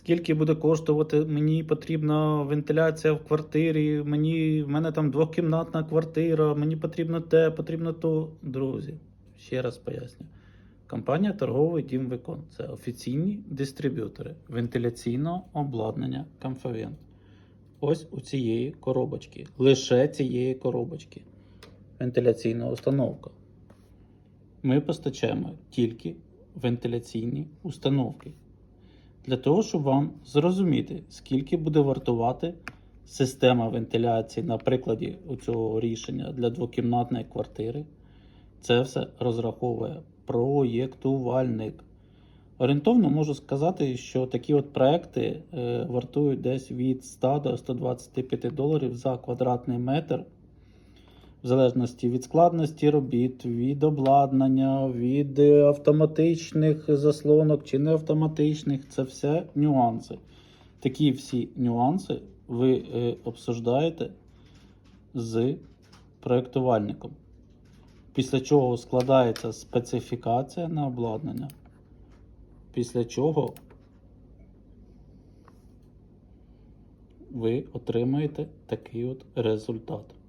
скільки буде коштувати, мені потрібна вентиляція в квартирі, мені, в мене там двохкімнатна квартира, мені потрібно те, потрібно то. Друзі, ще раз поясню. Компанія торговий дім Викон це офіційні дистриб'ютори вентиляційного обладнання Comfavent. Ось у цієї коробочки. Лише цієї коробочки. Вентиляційна установка. Ми постачаємо тільки вентиляційні установки. Для того, щоб вам зрозуміти, скільки буде вартувати система вентиляції на прикладі цього рішення для двокімнатної квартири, це все розраховує проєктувальник. Орієнтовно можу сказати, що такі от проекти е, вартують десь від 100 до 125 доларів за квадратний метр, в залежності від складності робіт, від обладнання, від е, автоматичних заслонок чи не автоматичних. Це все нюанси. Такі всі нюанси ви е, обсуждаєте з проєктувальником. Після чого складається специфікація на обладнання. Після чого ви отримаєте такий от результат.